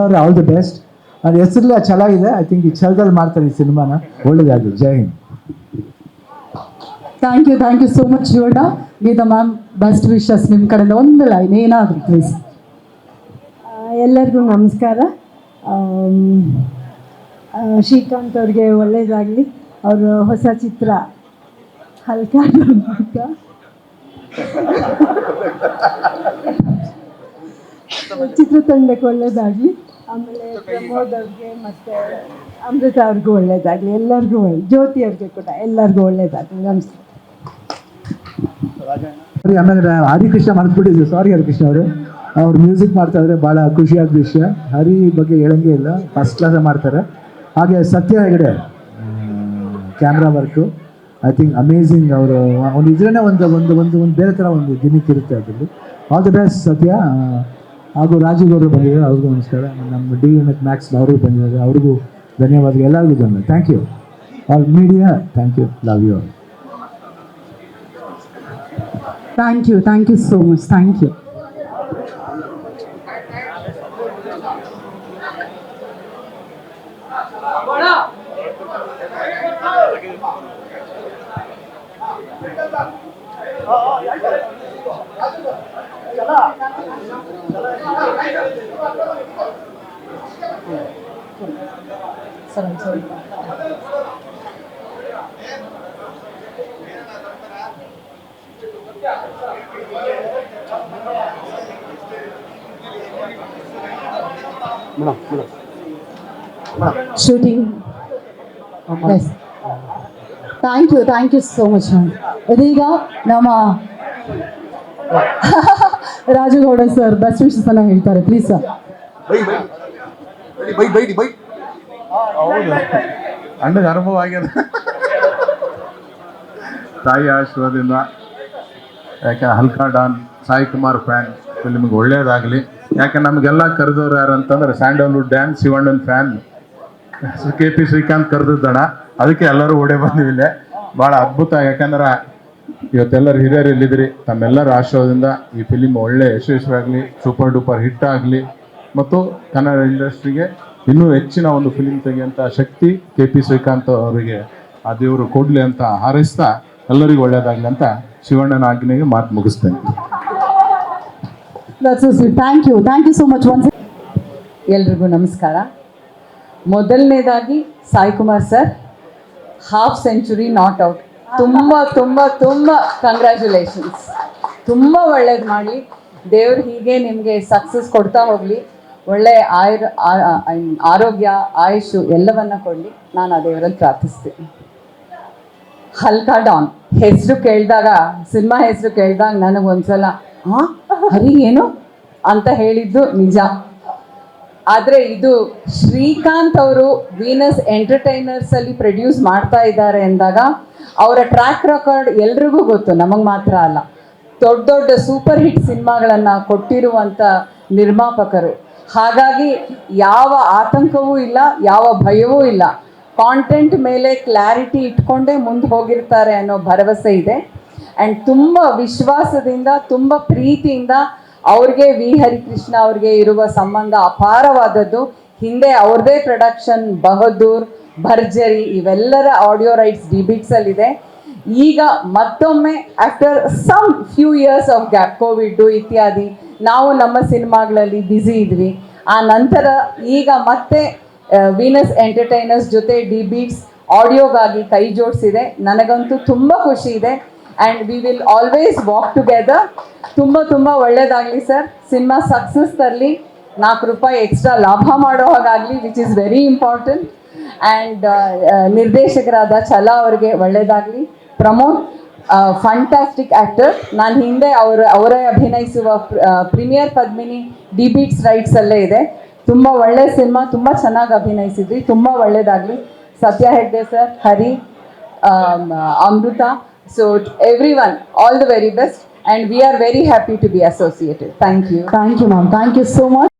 ಅವ್ರೆ all the best ಅದು ಹೆಸರೆಲ್ಲ ಚೆನ್ನಾಗಿದೆ ಐ ಥಿಂಕ್ ಈ ಛಲದಲ್ಲಿ ಮಾಡ್ತಾರೆ ಈ ಸಿನಿಮಾನ. ಒಳ್ಳೇದಾಗಲಿ. Jai Hind. Thank you thank you so much ಯೋಡ Geetha ma'am best wishes ನಿಮ್ಮ ಕಡೆಯಿಂದ. ಒಂದು ಲೈನ್ ಏನಾದರೂ ಪ್ಲೀಸ್ ಎಲ್ಲರಿಗೂ ನಮಸ್ಕಾರ. ಶ್ರೀಕಾಂತ್ ಅವ್ರಿಗೆ ಒಳ್ಳೇದಾಗಲಿ. ಅವರು ಹೊಸ ಚಿತ್ರ ಹಲ್ಕ ಚಿತ್ರತಂಡಕ್ಕೆ ಒಳ್ಳೇದಾಗಲಿ. ಆಮೇಲೆ ಪ್ರಮೋದ್ ಅವ್ರಿಗೆ ಮತ್ತು ಅಮೃತ ಅವ್ರಿಗೂ ಒಳ್ಳೇದಾಗಲಿ. ಎಲ್ಲರಿಗೂ ಒಳ್ಳೆ ಜ್ಯೋತಿ ಅವ್ರಿಗೆ ಕೂಡ ಎಲ್ಲರಿಗೂ ಒಳ್ಳೇದಾಗಲಿ. ನಮಸ್ತೆ. ಸರಿ ಆಮೇಲೆ ಹರಿಕೃಷ್ಣ ಮರ್ತ್ಬಿಟ್ಟಿದ್ವಿ. ಸಾರಿ ಹರಿಕೃಷ್ಣ ಅವರು. ಅವ್ರು ಮ್ಯೂಸಿಕ್ ಮಾಡ್ತಾ ಇದ್ರೆ ಭಾಳ ಖುಷಿಯಾದ ವಿಷಯ ಹರಿ ಬಗ್ಗೆ ಹೇಳಂಗೆ ಇಲ್ಲ. ಫಸ್ಟ್ ಕ್ಲಾಸ್ ಮಾಡ್ತಾರೆ. ಹಾಗೆ Satya Hegde camera work I think amazing ಅವರು. ಒಂದು ಇದ್ರೇ ಒಂದು ಒಂದು ಒಂದು ಒಂದು ಬೇರೆ ಥರ ಒಂದು ಗಿಮಿಕ್ ಇರುತ್ತೆ ಅದರಲ್ಲಿ. ಆಲ್ ದಿ ಬೆಸ್ಟ್ ಸತ್ಯ. ಹಾಗೂ ರಾಜೀವ್ ಅವರು ಬಂದಿದ್ದಾರೆ ಅವ್ರಿಗೂ ನಮಸ್ಕಾರ. ನಮ್ಮ ಡಿ ಎನ್ ಎಕ್ ಮ್ಯಾಕ್ಸ್ ಅವ್ರಿಗೂ ಬಂದಿದ್ದಾರೆ. ಅವ್ರಿಗೂ ಧನ್ಯವಾದ ಎಲ್ಲರಿಗೂ ಧನ್ಯವಾದ thank you all media thank you love you thank you thank you so much thank you shooting S thank you thank you so much ma'am ಇದೀಗ ನಮ್ಮ ರಾಜಗೌಡ ಸರ್ ಬೆಸ್ಟ್ ವಿಶಸ್ ಅನ್ನ ಹೇಳ್ತಾರೆ ಪ್ಲೀಸ್ ಸರ್ ಹೌದು. ಅಣ್ಣಗೆ ಅನುಭವ ಆಗ್ಯದ ತಾಯಿ ಆಶೀರ್ವಾದದಿಂದ ಯಾಕೆ ಹಲ್ಕಾ ಡಾನ್ ಸಾಯಿ ಕುಮಾರ್ ಫ್ಯಾನ್ ಫಿಲ್ಮ್ಗೆ ಒಳ್ಳೇದಾಗಲಿ. ಯಾಕೆ ನಮಗೆಲ್ಲ ಕರೆದವ್ರು ಯಾರು ಅಂತಂದ್ರೆ ಸ್ಯಾಂಡಲ್ವುಡ್ ಡ್ಯಾನ್ ಶಿವಣ್ಣನ ಫ್ಯಾನ್. ಕೆ ಪಿ ಶ್ರೀಕಾಂತ್ ಕರೆದಿದ್ದಣ ಅದಕ್ಕೆ ಎಲ್ಲರೂ ಓಡೇ ಬಂದಿವಿಲ್ಲ ಭಾಳ ಅದ್ಭುತ ಯಾಕಂದ್ರೆ ಇವತ್ತೆಲ್ಲರೂ ಹಿರಿಯರು ಎಲ್ಲಿದ್ರಿ ತಮ್ಮೆಲ್ಲರ ಆಶೀರ್ವಾದದಿಂದ ಈ ಫಿಲಿಮ್ ಒಳ್ಳೆ ಯಶಸ್ವಿಯಾಗಲಿ ಸೂಪರ್ ಡೂಪರ್ ಹಿಟ್ ಆಗಲಿ, ಮತ್ತು ಕನ್ನಡ ಇಂಡಸ್ಟ್ರಿಗೆ ಇನ್ನೂ ಹೆಚ್ಚಿನ ಒಂದು ಫಿಲಿಮ್ ತೆಗೆಯುವಂಥ ಶಕ್ತಿ ಕೆ ಪಿ ಶ್ರೀಕಾಂತ್ ಅವರಿಗೆ, ಆ ದೇವರು ಕೊಡಲಿ ಅಂತ ಹಾರೈಸ್ತಾ ಎಲ್ಲರಿಗೂ ಒಳ್ಳೇದಾಗಲಿ ಅಂತ ಶಿವಣ್ಣನ ಆಜ್ಞೆಗೆ ಮಾತು ಮುಗಿಸ್ತೇನೆ. Thank you thank you so much ಎಲ್ರಿಗೂ ನಮಸ್ಕಾರ. ಮೊದಲನೇದಾಗಿ Sai Kumar sir half century not out ತುಂಬ ತುಂಬ ತುಂಬ ಕಂಗ್ರ್ಯಾಚುಲೇಷನ್ಸ್ ತುಂಬ ಒಳ್ಳೇದು ಮಾಡಿ. ದೇವ್ರು ಹೀಗೆ ನಿಮಗೆ ಸಕ್ಸಸ್ ಕೊಡ್ತಾ ಹೋಗಲಿ. ಒಳ್ಳೆ ಆಯುರ್ ಆರೋಗ್ಯ, ಆಯುಷು ಎಲ್ಲವನ್ನ ಕೊಡಲಿ. ನಾನು ಆ ದೇವರಲ್ಲಿ ಪ್ರಾರ್ಥಿಸ್ತೀನಿ. ಹಲ್ಕಾ ಡಾನ್. ಹೆಸರು ಕೇಳಿದಾಗ, ಸಿನಿಮಾ ಹೆಸರು ಕೇಳಿದಾಗ ನನಗೆ ಒಂದ್ಸಲ ಹಾಂ ಹರಿ ಏನು? ಅಂತ ಹೇಳಿದ್ದು ನಿಜ. ಆದರೆ ಇದು ಶ್ರೀಕಾಂತ್ ಅವರು ವೀನಸ್ ಎಂಟರ್ಟೈನರ್ಸ್ ಅಲ್ಲಿ ಪ್ರೊಡ್ಯೂಸ್ ಮಾಡ್ತಾ ಇದ್ದಾರೆ ಅಂದಾಗ ಅವರ ಟ್ರ್ಯಾಕ್ ರೆಕಾರ್ಡ್ ಎಲ್ರಿಗೂ ಗೊತ್ತು, ನಮಗೆ ಮಾತ್ರ ಅಲ್ಲ. ದೊಡ್ಡ ದೊಡ್ಡ ಸೂಪರ್ ಹಿಟ್ ಸಿನಿಮಾಗಳನ್ನು ಕೊಟ್ಟಿರುವಂಥ ನಿರ್ಮಾಪಕರು. ಹಾಗಾಗಿ ಯಾವ ಆತಂಕವೂ ಇಲ್ಲ, ಯಾವ ಭಯವೂ ಇಲ್ಲ. ಕಾಂಟೆಂಟ್ ಮೇಲೆ ಕ್ಲಾರಿಟಿ ಇಟ್ಕೊಂಡೇ ಮುಂದೆ ಹೋಗಿರ್ತಾರೆ ಅನ್ನೋ ಭರವಸೆ ಇದೆ. ಆ್ಯಂಡ್ ತುಂಬ ವಿಶ್ವಾಸದಿಂದ, ತುಂಬ ಪ್ರೀತಿಯಿಂದ ಅವ್ರಿಗೆ ವಿ ಹರಿಕೃಷ್ಣ ಅವ್ರಿಗೆ ಇರುವ ಸಂಬಂಧ ಅಪಾರವಾದದ್ದು. ಹಿಂದೆ ಅವ್ರದೇ ಪ್ರೊಡಕ್ಷನ್ ಬಹದ್ದೂರ್, ಭರ್ಜರಿ ಇವೆಲ್ಲರ ಆಡಿಯೋ ರೈಟ್ಸ್ ಡಿಬಿಟ್ಸಲ್ಲಿದೆ ಈಗ ಮತ್ತೊಮ್ಮೆ after some few years of gap Covid ಇತ್ಯಾದಿ, ನಾವು ನಮ್ಮ ಸಿನಿಮಾಗಳಲ್ಲಿ ಬ್ಯುಸಿ ಇದ್ವಿ. ಆ ನಂತರ ಈಗ ಮತ್ತೆ ವೀನಸ್ ಎಂಟರ್ಟೈನರ್ಸ್ ಜೊತೆ ಡಿ ಬೀಟ್ಸ್ ಆಡಿಯೋಗಾಗಿ ಕೈ ಜೋಡಿಸಿದೆ. ನನಗಂತೂ ತುಂಬ ಖುಷಿ ಇದೆ. And we will always walk together ತುಂಬ ತುಂಬ ಒಳ್ಳೇದಾಗಲಿ ಸರ್ ಸಿನಿಮಾ ಸಕ್ಸಸ್ ತರಲಿ. ನಾಲ್ಕು ರೂಪಾಯಿ ಎಕ್ಸ್ಟ್ರಾ ಲಾಭ ಮಾಡೋ ಹಾಗಾಗಲಿ which is very important and ನಿರ್ದೇಶಕರಾದ ಛಲಾ ಅವ್ರಿಗೆ ಒಳ್ಳೇದಾಗಲಿ. ಪ್ರಮೋದ್ ಫಂಟಾಸ್ಟಿಕ್ ಆ್ಯಕ್ಟರ್ ನಾನು ಹಿಂದೆ ಅವರ ಅವರೇ ಅಭಿನಯಿಸುವ ಪ್ರೀಮಿಯರ್ ಪದ್ಮಿನಿ ಡಿ ಬೀಟ್ಸ್ ರೈಟ್ಸಲ್ಲೇ ಇದೆ. ತುಂಬ ಒಳ್ಳೆ ಸಿನಿಮಾ ತುಂಬ ಚೆನ್ನಾಗಿ ಅಭಿನಯಿಸಿದ್ವಿ. ತುಂಬ ಒಳ್ಳೇದಾಗಲಿ. Satya Hegde sir Hari um, So everyone, all the very best, and we are very happy to be associated. Thank you. Thank you, ma'am. Thank you so much.